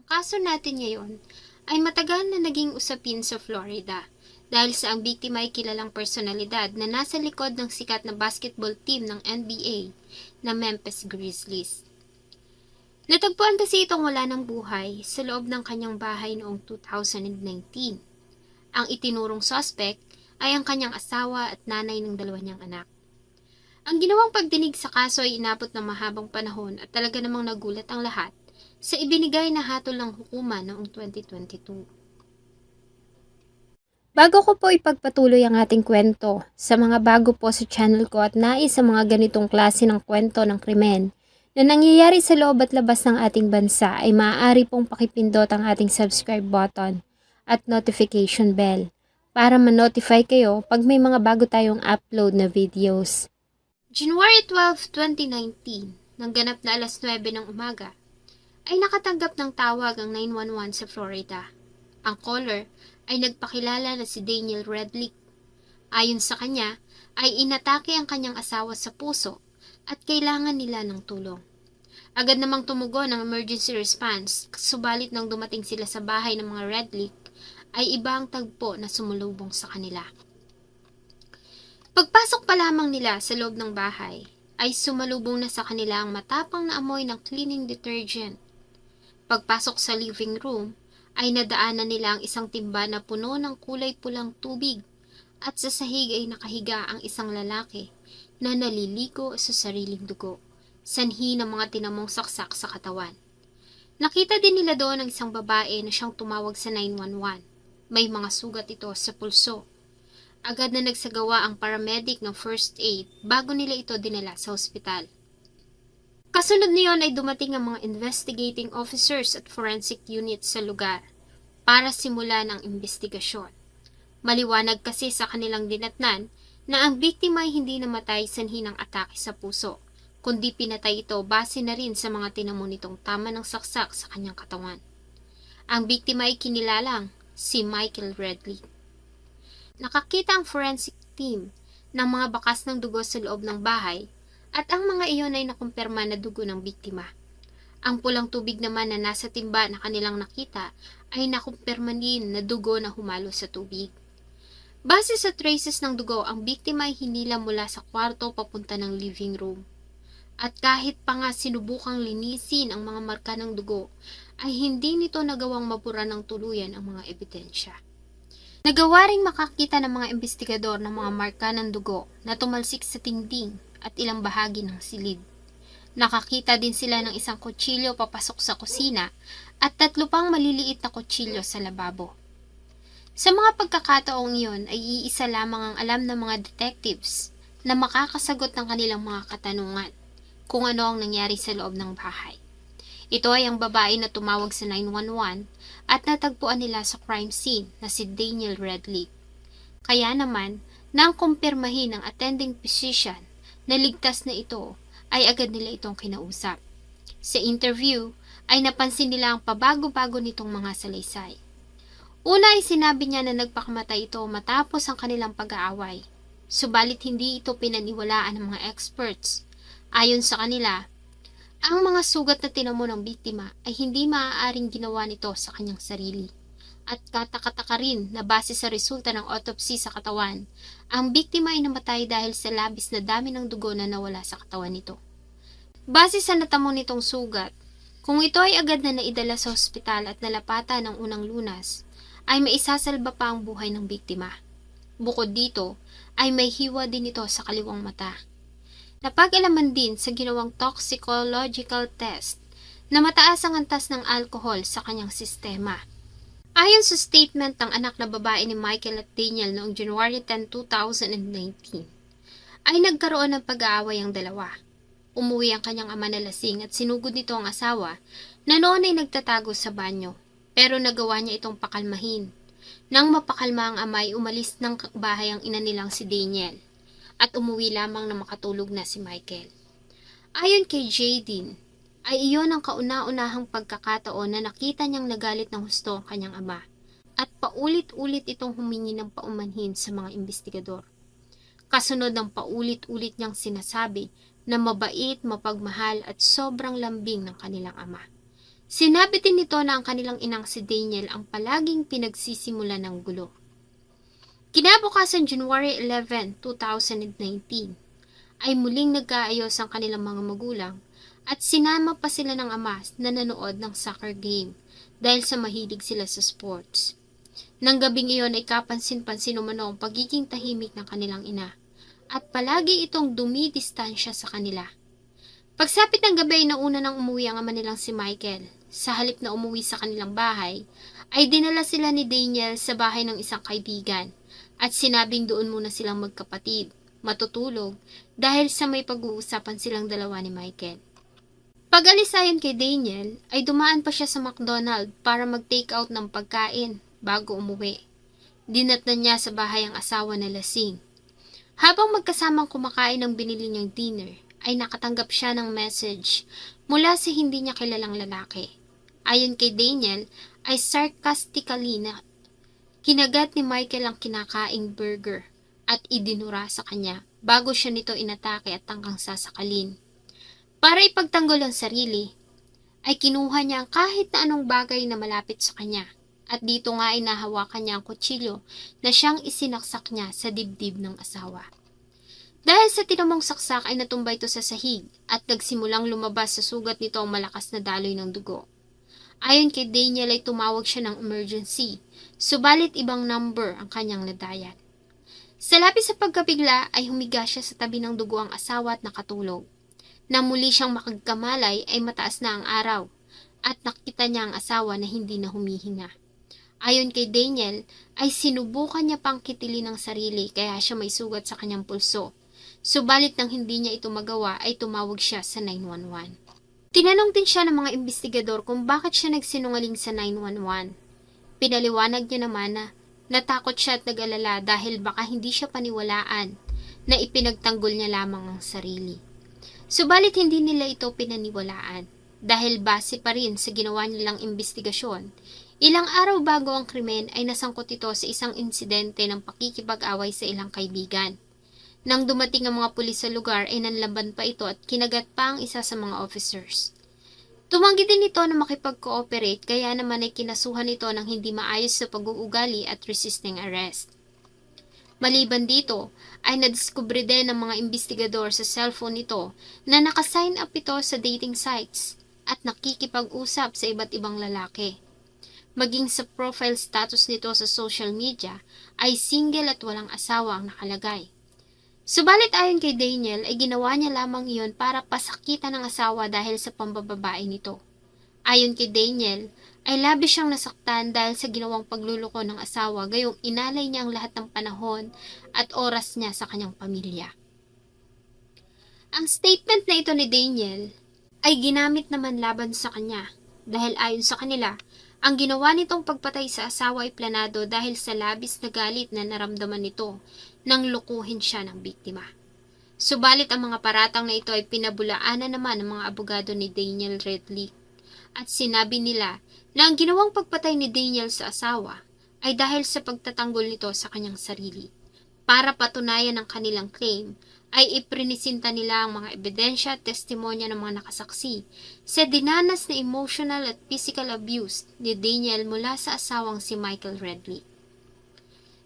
Ang kaso natin ngayon ay matagal na naging usapin sa Florida dahil sa ang biktima ay kilalang personalidad na nasa likod ng sikat na basketball team ng NBA na Memphis Grizzlies. Natagpuan kasi itong wala ng buhay sa loob ng kanyang bahay noong 2019. Ang itinurong suspect ay ang kanyang asawa at nanay ng dalawa niyang anak. Ang ginawang pagdinig sa kaso ay inabot ng mahabang panahon at talaga namang nagulat ang lahat sa ibinigay na hatol ng hukuman noong 2022. Bago ko po ipagpatuloy ang ating kwento, sa mga bago po sa channel ko at nais sa mga ganitong klase ng kwento ng krimen na nangyayari sa loob at labas ng ating bansa ay maaari pong pakipindot ang ating subscribe button at notification bell para ma-notify kayo pag may mga bago tayong upload na videos. January 12, 2019, nang ganap na alas 9 ng umaga, ay nakatanggap ng tawag ang 911 sa Florida. Ang caller ay nagpakilala na si Daniel Redlick. Ayon sa kanya, ay inatake ang kanyang asawa sa puso at kailangan nila ng tulong. Agad namang tumugon ang emergency response, subalit nang dumating sila sa bahay ng mga Redlick, ay iba ang tagpo na sumulubong sa kanila. Pagpasok pa lamang nila sa loob ng bahay, ay sumalubong na sa kanila ang matapang na amoy ng cleaning detergent. Pagpasok sa living room, ay nadaanan nila ang isang timba na puno ng kulay pulang tubig at sa sahig ay nakahiga ang isang lalaki na naliligo sa sariling dugo, sanhi ng mga tinamong saksak sa katawan. Nakita din nila doon ang isang babae na siyang tumawag sa 911. May mga sugat ito sa pulso. Agad na nagsagawa ang paramedic ng first aid bago nila ito dinala sa ospital. Kasunod niyon ay dumating ang mga investigating officers at forensic units sa lugar para simulan ang investigasyon. Maliwanag kasi sa kanilang dinatnan na ang biktima ay hindi namatay sanhi ng atake sa puso, kundi pinatay ito base na rin sa mga tinamo nitong tama ng saksak sa kanyang katawan. Ang biktima ay kinilalang si Michael Redley. Nakakita ang forensic team ng mga bakas ng dugo sa loob ng bahay at ang mga iyon ay nakumpirma na dugo ng biktima. Ang pulang tubig naman na nasa timba na kanilang nakita ay nakumpirma din na dugo na humalo sa tubig. Base sa traces ng dugo, ang biktima ay hinila mula sa kwarto papunta ng living room. At kahit pa nga sinubukang linisin ang mga marka ng dugo, ay hindi nito nagawang mapura ng tuluyan ang mga ebidensya. Nagawa ring makakita ng mga investigador ng mga marka ng dugo na tumalsik sa tingting at ilang bahagi ng silid. Nakakita din sila ng isang kutsilyo papasok sa kusina at tatlo pang maliliit na kutsilyo sa lababo. Sa mga pagkakataong iyon ay iisa lamang ang alam ng mga detectives na makakasagot ng kanilang mga katanungan kung ano ang nangyari sa loob ng bahay. Ito ay ang babae na tumawag sa 911 at natagpuan nila sa crime scene na si Daniel Redley. Kaya naman, nang kumpirmahin ng attending physician na na ito, ay agad nila itong kinausap. Sa interview, ay napansin nila ang pabago-bago nitong mga salaysay. Una ay sinabi niya na nagpakamatay ito matapos ang kanilang pag-aaway. Subalit hindi ito pinaniwalaan ng mga experts. Ayon sa kanila, ang mga sugat na tinamo ng biktima ay hindi maaaring ginawa nito sa kanyang sarili. At katakataka rin na base sa resulta ng autopsy sa katawan, ang biktima ay namatay dahil sa labis na dami ng dugo na nawala sa katawan nito. Base sa natamo nitong sugat, kung ito ay agad na naidala sa ospital at nalapatan ng unang lunas, ay maisasalba pa ang buhay ng biktima. Bukod dito, ay may hiwa din ito sa kaliwang mata. Napag-alaman din sa ginawang toxicological test na mataas ang antas ng alcohol sa kanyang sistema. Ayon sa statement ng anak na babae ni Michael at Daniel noong January 10, 2019, ay nagkaroon ng pag-aaway ang dalawa. Umuwi ang kanyang ama na lasing at sinugod nito ang asawa na noon ay nagtatago sa banyo. Pero nagawa niya itong pakalmahin. Nang mapakalma ang ama ay umalis ng bahay ang ina nilang si Daniel at umuwi lamang na makatulog na si Michael. Ayon kay Jadine, ay iyon ang kauna-unahang pagkakataon na nakita niyang nagalit ng husto ang kanyang ama at paulit-ulit itong humingi ng paumanhin sa mga investigador. Kasunod ng paulit-ulit niyang sinasabi na mabait, mapagmahal at sobrang lambing ng kanilang ama. Sinabi din nito na ang kanilang inang si Daniel ang palaging pinagsisimula ng gulo. Kinabukasan January 11, 2019, ay muling nagkaayos ang kanilang mga magulang at sinama pa sila ng ama na nanood ng soccer game dahil sa mahilig sila sa sports. Nang gabing iyon ay kapansin-pansin umano ang pagiging tahimik ng kanilang ina at palagi itong dumidistansya sa kanila. Pagsapit ng gabi ay nauna nang umuwi ang ama nilang si Michael. Sa halip na umuwi sa kanilang bahay, ay dinala sila ni Daniel sa bahay ng isang kaibigan at sinabing doon muna silang magkapatid, matutulog, dahil sa may pag-uusapan silang dalawa ni Michael. Pag-alis ayon kay Daniel, ay dumaan pa siya sa McDonald para mag-take out ng pagkain bago umuwi. Dinatnan niya sa bahay ang asawa na lasing. Habang magkasamang kumakain ng binili niyang dinner, ay nakatanggap siya ng message mula sa hindi niya kilalang lalaki. Ayon kay Daniel, ay sarcastically na kinagat ni Michael ang kinakaing burger at idinura sa kanya bago siya nito inatake at tangkang sasakalin. Para ipagtanggol ang sarili, ay kinuha niya ang kahit na anong bagay na malapit sa kanya at dito nga ay nahawakan niya ang kutsilyo na siyang isinaksak niya sa dibdib ng asawa. Dahil sa tinamong saksak ay natumba ito sa sahig at nagsimulang lumabas sa sugat nito ang malakas na daloy ng dugo. Ayon kay Daniel ay tumawag siya ng emergency, subalit ibang number ang kanyang nadayan. Sa labis sa pagkabigla ay humiga siya sa tabi ng dugo ang asawa at nakatulog. Nang muli siyang makagkamalay ay mataas na ang araw at nakita niya ang asawa na hindi na humihinga. Ayon kay Daniel ay sinubukan niya pang kitilin ang sarili kaya siya may sugat sa kanyang pulso. Subalit nang hindi niya ito magawa ay tumawag siya sa 911. Tinanong din siya ng mga investigador kung bakit siya nagsinungaling sa 911. Pinaliwanag niya naman na natakot siya at nag-alala dahil baka hindi siya paniwalaan na ipinagtanggol niya lamang ang sarili. Subalit hindi nila ito pinaniwalaan dahil base pa rin sa ginawa nilang investigasyon. Ilang araw bago ang krimen ay nasangkot ito sa isang insidente ng pakikipag-away sa ilang kaibigan. Nang dumating ang mga pulis sa lugar ay nanlaban pa ito at kinagat pa ang isa sa mga officers. Tumanggi din ito na makipag-cooperate kaya naman ay kinasuhan ito ng hindi maayos sa pag-uugali at resisting arrest. Maliban dito, ay nadiskubre din ng mga investigador sa cellphone nito na nakasign up ito sa dating sites at nakikipag-usap sa iba't ibang lalaki. Maging sa profile status nito sa social media ay single at walang asawa ang nakalagay. Subalit ayon kay Daniel ay ginawa niya lamang iyon para pasakitan ng asawa dahil sa pambababae nito. Ayon kay Daniel ay labis siyang nasaktan dahil sa ginawang pagluluko ng asawa gayong inalay niya ang lahat ng panahon at oras niya sa kanyang pamilya. Ang statement na ito ni Daniel ay ginamit naman laban sa kanya dahil ayon sa kanila ang ginawa nitong pagpatay sa asawa ay planado dahil sa labis na galit na naramdaman nito nang lukuhin siya ng biktima. Subalit ang mga paratang na ito ay pinabulaanan naman ng mga abogado ni Daniel Redley at sinabi nila na ang ginawang pagpatay ni Daniel sa asawa ay dahil sa pagtatanggol nito sa kanyang sarili. Para patunayan ang kanilang claim, ay iprinisinta nila ang mga ebidensya at testimonya ng mga nakasaksi sa dinanas na emotional at physical abuse ni Daniel mula sa asawang si Michael Redley.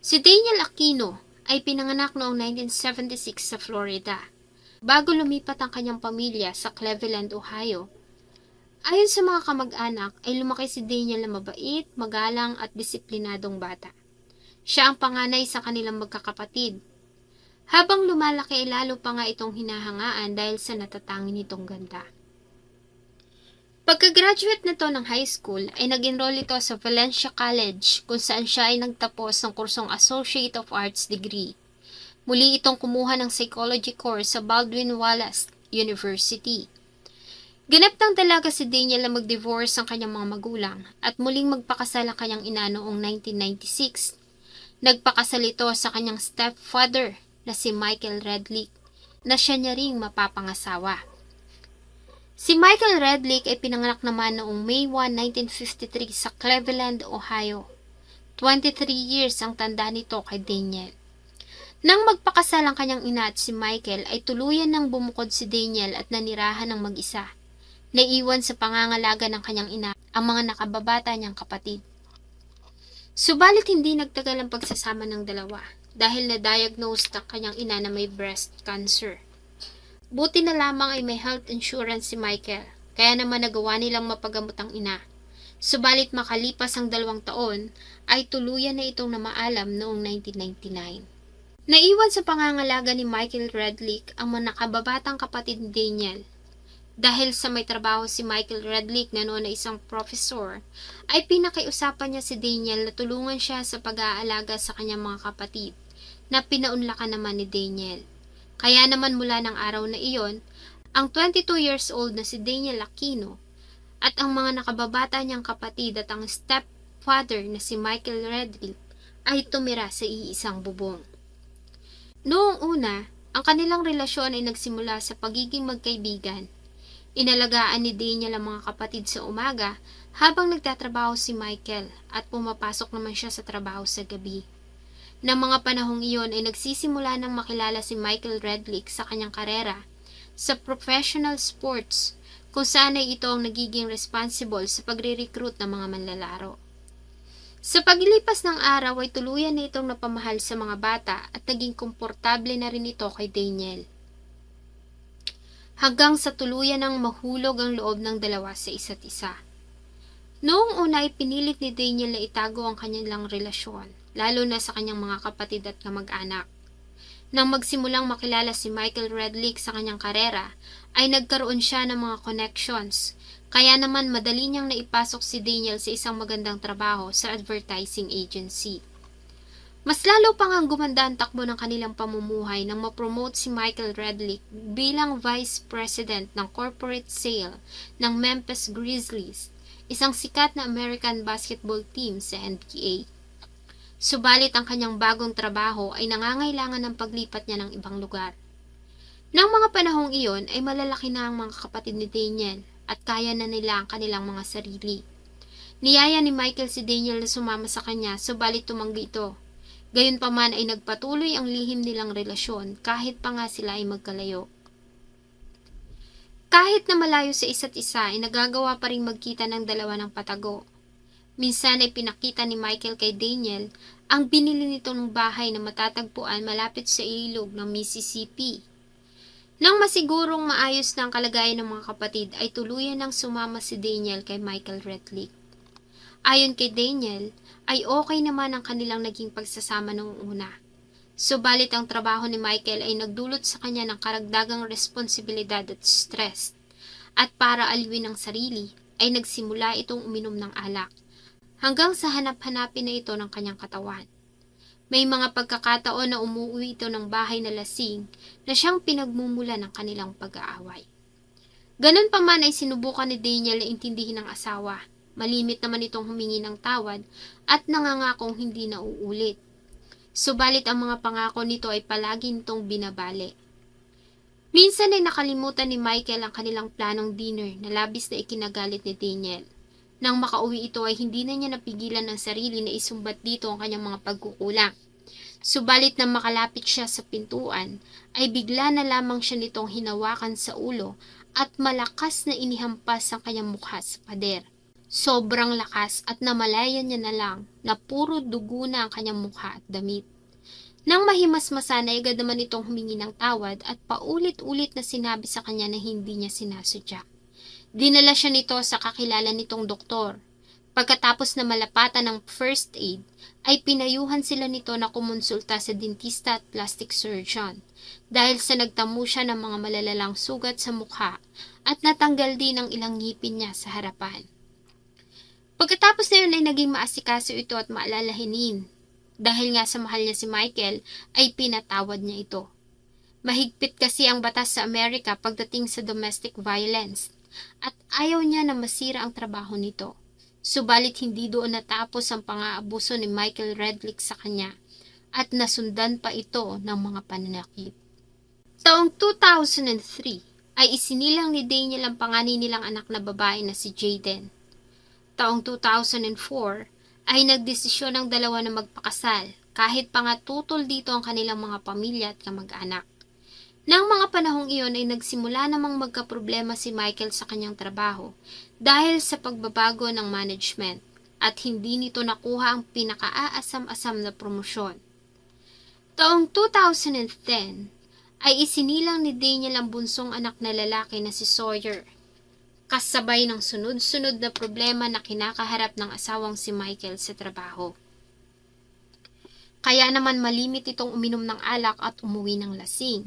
Si Daniel Aquino ay pinanganak noong 1976 sa Florida. Bago lumipat ang kanyang pamilya sa Cleveland, Ohio, ayon sa mga kamag-anak ay lumaki si Daniel na mabait, magalang at disiplinadong bata. Siya ang panganay sa kanilang magkakapatid habang lumalaki lalo pa nga itong hinahangaan dahil sa natatangin nitong ganda. Pagka-graduate nito ng high school ay nag-enroll ito sa Valencia College kung saan siya ay nagtapos ng kursong Associate of Arts degree. Muli itong kumuha ng psychology course sa Baldwin Wallace University. Ganap ng dalaga si Daniel na mag-divorce ang kanyang mga magulang at muling magpakasal ang kanyang ina noong 1996. Nagpakasal ito sa kanyang stepfather na si Michael Redlick na siya niya ring mapapangasawa. Si Michael Redlick ay pinanganak naman noong May 1, 1953 sa Cleveland, Ohio. 23 years ang tanda nito kay Daniel. Nang magpakasal ang kanyang ina at si Michael ay tuluyan nang bumukod si Daniel at nanirahan ng mag-isa. Naiwan sa pangangalaga ng kanyang ina ang mga nakababata niyang kapatid. Subalit hindi nagtagal ang pagsasama ng dalawa dahil na-diagnose ng kanyang ina na may breast cancer. Buti na lamang ay may health insurance si Michael, kaya naman nagawa nilang mapagamot ang ina. Subalit makalipas ang dalawang taon, ay tuluyan na itong namaalam noong 1999. Naiwan sa pangangalaga ni Michael Redlick ang mga nakababatang kapatid ni Daniel. Dahil sa may trabaho si Michael Redlick na noon ay isang professor, ay pinakiusapan niya si Daniel na tulungan siya sa pag-aalaga sa kanyang mga kapatid, na pinaunlakan naman ni Daniel. Kaya naman mula ng araw na iyon, ang 22 years old na si Daniel Aquino at ang mga nakababata niyang kapatid at ang stepfather na si Michael Redlick ay tumira sa iisang bubong. Noong una, ang kanilang relasyon ay nagsimula sa pagiging magkaibigan. Inalagaan ni Daniel ang mga kapatid sa umaga habang nagtatrabaho si Michael at pumapasok naman siya sa trabaho sa gabi. Nang mga panahong iyon ay nagsisimula ng makilala si Michael Redlick sa kanyang karera sa professional sports kung saan ay ito ang nagiging responsible sa pagre-recruit ng mga manlalaro. Sa paglipas ng araw ay tuluyan na itong napamahal sa mga bata at naging komportable na rin ito kay Daniel. Hanggang sa tuluyan ng mahulog ang loob ng dalawa sa isa't isa. Noong una ay pinilit ni Daniel na itago ang kanilang relasyon, lalo na sa kanyang mga kapatid at kamag-anak. Nang magsimulang makilala si Michael Redlick sa kanyang karera, ay nagkaroon siya ng mga connections, kaya naman madali niyang naipasok si Daniel sa isang magandang trabaho sa advertising agency. Mas lalo pang ang gumanda ang takbo ng kanilang pamumuhay nang mapromote si Michael Redlick bilang Vice President ng Corporate Sale ng Memphis Grizzlies, isang sikat na American basketball team sa NBA. Subalit ang kanyang bagong trabaho ay nangangailangan ng paglipat niya ng ibang lugar. Nang mga panahong iyon ay malalaki na ang mga kapatid ni Daniel at kaya na nila ang kanilang mga sarili. Niyaya ni Michael si Daniel na sumama sa kanya subalit tumanggi ito. Gayunpaman ay nagpatuloy ang lihim nilang relasyon kahit pa nga sila ay magkalayo. Kahit na malayo sa isa't isa ay nagagawa pa rin magkita ng dalawa ng patago. Minsan ay pinakita ni Michael kay Daniel ang binili nito ng bahay na matatagpuan malapit sa ilog ng Mississippi. Nang masigurong maayos na ang kalagayan ng mga kapatid ay tuluyan ng sumama si Daniel kay Michael Redlick. Ayon kay Daniel, ay okay naman ang kanilang naging pagsasama noong una. Subalit ang trabaho ni Michael ay nagdulot sa kanya ng karagdagang responsibilidad at stress. At para aliwin ang sarili, ay nagsimula itong uminom ng alak. Hanggang sa hanap-hanapin na ito ng kanyang katawan. May mga pagkakataon na umuwi ito ng bahay na lasing na siyang pinagmumula ng kanilang pag-aaway. Ganun pa man ay sinubukan ni Daniel na intindihin ng asawa. Malimit naman itong humingi ng tawad at nangangakong hindi na uulit. Subalit ang mga pangako nito ay palagi nitong binabali. Minsan ay nakalimutan ni Michael ang kanilang planong dinner na labis na ikinagalit ni Daniel. Nang makauwi ito ay hindi na niya napigilan ang sarili na isumbat dito ang kanyang mga pagkukulang. Subalit nang makalapit siya sa pintuan, ay bigla na lamang siya nitong hinawakan sa ulo at malakas na inihampas ang kanyang mukha sa pader. Sobrang lakas at namalayan niya na lang na puro dugo na ang kanyang mukha at damit. Nang mahimasmasan ay agad naman itong humingi ng tawad at paulit-ulit na sinabi sa kanya na hindi niya sinasadya. Dinala siya nito sa kakilala nitong doktor. Pagkatapos na malapatan ng first aid, ay pinayuhan sila nito na kumonsulta sa dentista at plastic surgeon dahil sa nagtamo siya ng mga malalalang sugat sa mukha at natanggal din ang ilang ngipin niya sa harapan. Pagkatapos na yun ay naging maasikaso ito at maalalahanin. Dahil nga sa mahal niya si Michael, ay pinatawad niya ito. Mahigpit kasi ang batas sa Amerika pagdating sa domestic violence at ayaw niya na masira ang trabaho nito. Subalit hindi doon natapos ang pang-aabuso ni Michael Redlick sa kanya at nasundan pa ito ng mga pananakit. Taong 2003 ay isinilang ni Daniel ang panganin nilang anak na babae na si Jaden. Taong 2004 ay nagdesisyon ang dalawa na magpakasal kahit pa nga dito ang kanilang mga pamilya at kamag-anak. Nang mga panahong iyon ay nagsimula namang magkaproblema si Michael sa kanyang trabaho dahil sa pagbabago ng management at hindi nito nakuha ang pinakaaasam-asam na promosyon. Taong 2010 ay isinilang ni Daniel ang bunsong anak na lalaki na si Sawyer kasabay ng sunod-sunod na problema na kinakaharap ng asawang si Michael sa trabaho. Kaya naman malimit itong uminom ng alak at umuwi ng lasing.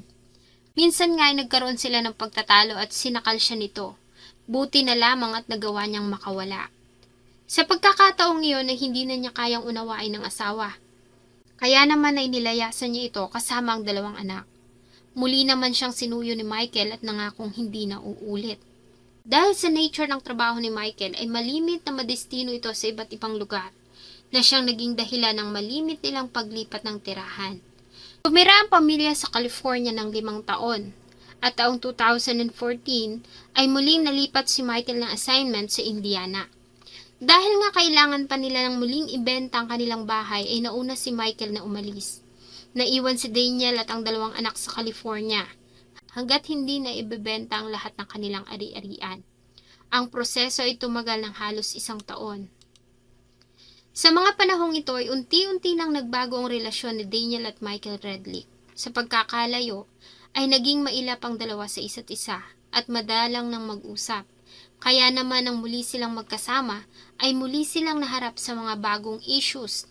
Minsan nga ay nagkaroon sila ng pagtatalo at sinakal siya nito. Buti na lamang at nagawa niyang makawala. Sa pagkakataong iyon ay hindi na niya kayang unawain ng asawa. Kaya naman ay nilayasan niya ito kasama ang dalawang anak. Muli naman siyang sinuyo ni Michael at nangakong hindi na uulit. Dahil sa nature ng trabaho ni Michael ay malimit na madestino ito sa iba't ibang lugar na siyang naging dahilan ng malimit nilang paglipat ng tirahan. Tumira ang pamilya sa California ng limang taon at taong 2014 ay muling nalipat si Michael ng assignment sa Indiana. Dahil nga kailangan pa nila ng muling ibenta ang kanilang bahay ay nauna si Michael na umalis. Naiwan si Daniel at ang dalawang anak sa California hanggat hindi na ibebenta ang lahat ng kanilang ari-arian. Ang proseso ay tumagal ng halos isang taon. Sa mga panahong ito ay unti-unti nang nagbago ang relasyon ni Daniel at Michael Redlick. Sa pagkakalayo ay naging mailap ang dalawa sa isa't isa at madalang ng mag-usap. Kaya naman nang muli silang magkasama ay muli silang naharap sa mga bagong issues.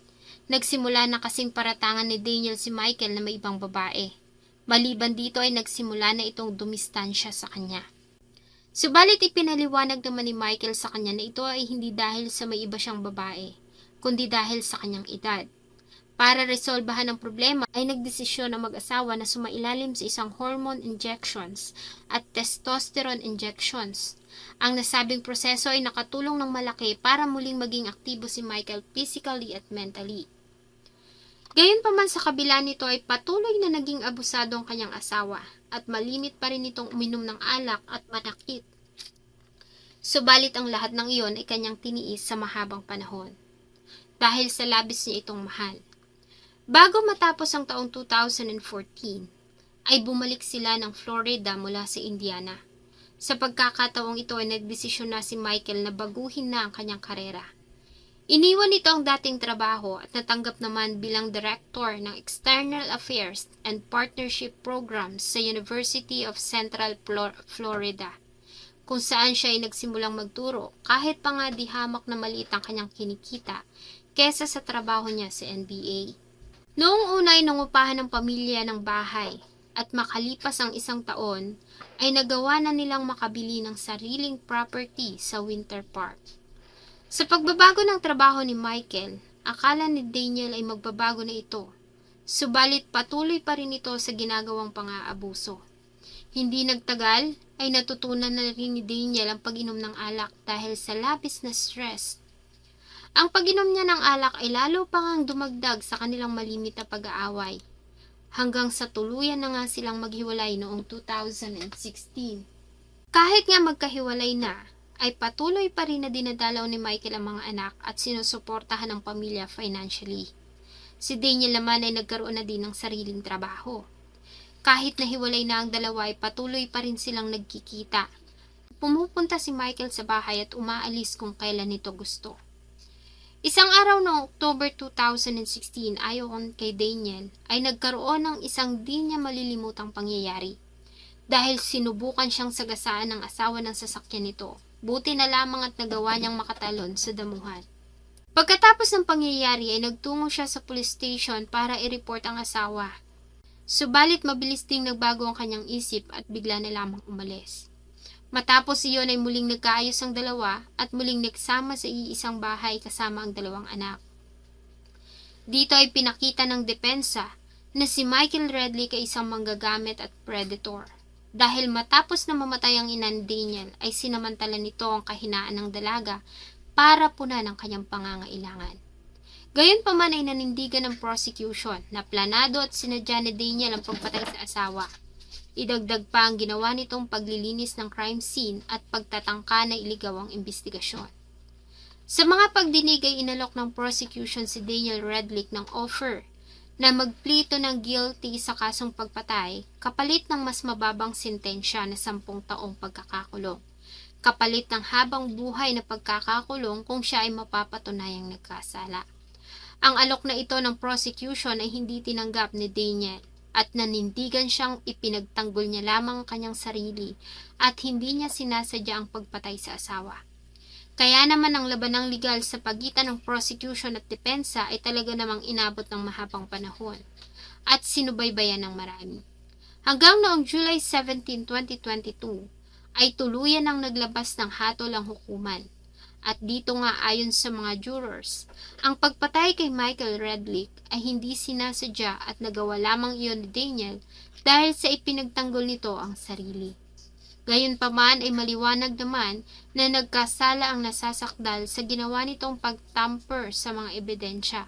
Nagsimula na kasing paratangan ni Daniel si Michael na may ibang babae. Maliban dito ay nagsimula na itong dumistansya sa kanya. Subalit ipinaliwanag naman ni Michael sa kanya na ito ay hindi dahil sa may iba siyang babae, kundi dahil sa kanyang edad. Para resolbahan ang problema ay nagdesisyon ang mag-asawa na sumailalim sa isang hormone injections at testosterone injections. Ang nasabing proseso ay nakatulong ng malaki para muling maging aktibo si Michael physically at mentally. Gayunpaman sa kabila nito ay patuloy na naging abusado ang kanyang asawa at malimit pa rin itong uminom ng alak at manakit. Subalit ang lahat ng iyon ay kanyang tiniis sa mahabang panahon dahil sa labis niya itong mahal. Bago matapos ang taong 2014, ay bumalik sila ng Florida mula sa Indiana. Sa pagkakataong ito ay nagdesisyon na si Michael na baguhin na ang kanyang karera. Iniwan nito ang dating trabaho at natanggap naman bilang Director ng External Affairs and Partnership Programs sa University of Central Flor- Florida, kung saan siya ay nagsimulang magturo kahit pa nga di hamak na maliit ang kanyang kinikita kesa sa trabaho niya sa NBA. Noong una ay nangupahan ng pamilya ng bahay at makalipas ang isang taon ay nagawa na nilang makabili ng sariling property sa Winter Park. Sa pagbabago ng trabaho ni Michael, akala ni Daniel ay magbabago na ito. Subalit patuloy pa rin ito sa ginagawang pang-aabuso. Hindi nagtagal ay natutunan na rin ni Daniel ang pag-inom ng alak dahil sa labis na stress. Ang pag-inom niya ng alak ay lalo pa ngang dumagdag sa kanilang malimit na pag-aaway. Hanggang sa tuluyan na nga silang maghiwalay noong 2016. Kahit nga magkahiwalay na, ay patuloy pa rin na dinadalaw ni Michael ang mga anak at sinusuportahan ng pamilya financially. Si Daniel naman ay nagkaroon na din ng sariling trabaho. Kahit nahiwalay na ang dalawa ay patuloy pa rin silang nagkikita. Pumupunta si Michael sa bahay at umaalis kung kailan nito gusto. Isang araw noong October 2016 ayon kay Daniel ay nagkaroon ng isang di niya malilimutang pangyayari dahil sinubukan siyang sagasaan ng asawa ng sasakyan nito Buti na lamang at nagawa niyang makatalon sa damuhan. Pagkatapos ng pangyayari ay nagtungo siya sa police station para i-report ang asawa. Subalit mabilis ding nagbago ang kanyang isip at bigla na lamang umalis. Matapos iyon ay muling nagkaayos ang dalawa at muling nagsama sa iisang bahay kasama ang dalawang anak. Dito ay pinakita ng depensa na si Michael Redley ay isang manggagamit at predator. Dahil matapos na mamatay ang ina ni Daniel, ay sinamantala nito ang kahinaan ng dalaga para punan ang kanyang pangangailangan. Gayon pa man ay nanindigan ng prosecution na planado at sinadya ni Daniel ang pagpatay sa asawa. Idagdag pa ang ginawa nitong paglilinis ng crime scene at pagtatangka na iligaw ang investigasyon. Sa mga pagdinig ay inalok ng prosecution si Daniel Redlick ng offer na magplito ng guilty sa kasong pagpatay kapalit ng mas mababang sentensya na sampung taong pagkakakulong. Kapalit ng habang buhay na pagkakakulong kung siya ay mapapatunayang nagkasala. Ang alok na ito ng prosecution ay hindi tinanggap ni Daniel at nanindigan siyang ipinagtanggol niya lamang ang kanyang sarili at hindi niya sinasadya ang pagpatay sa asawa. Kaya naman ang labanang legal sa pagitan ng prosecution at depensa ay talaga namang inabot ng mahabang panahon at sinubaybayan ng marami. Hanggang noong July 17, 2022 ay tuluyan ang naglabas ng hatol ang hukuman. At dito nga ayon sa mga jurors, ang pagpatay kay Michael Redlick ay hindi sinasadya at nagawa lamang iyon ni Daniel dahil sa ipinagtanggol nito ang sarili. Gayunpaman ay maliwanag naman na nagkasala ang nasasakdal sa ginawa nitong pagtamper sa mga ebidensya.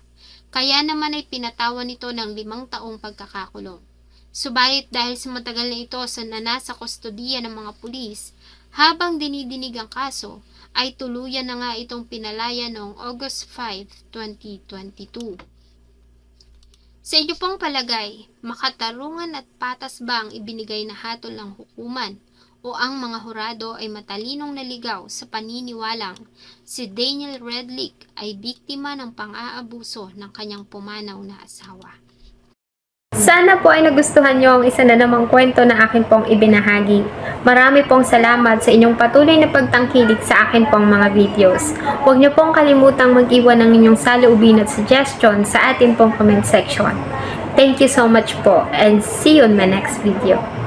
Kaya naman ay pinatawan nito ng limang taong pagkakakulong. Subalit dahil sa matagal na ito sa nanasa kustodiya ng mga pulis, habang dinidinig ang kaso, ay tuluyan na nga itong pinalaya noong August 5, 2022. Sa inyo pong palagay, makatarungan at patas ba ang ibinigay na hatol ng hukuman o ang mga hurado ay matalinong naligaw sa paniniwalang si Daniel Redlick ay biktima ng pang-aabuso ng kanyang pumanaw na asawa? Sana po ay nagustuhan nyo ang isa na namang kwento na akin pong ibinahagi. Marami pong salamat sa inyong patuloy na pagtangkilik sa akin pong mga videos. Huwag nyo pong kalimutang mag-iwan ng inyong saloobin at suggestion sa atin pong comment section. Thank you so much po and see you in my next video.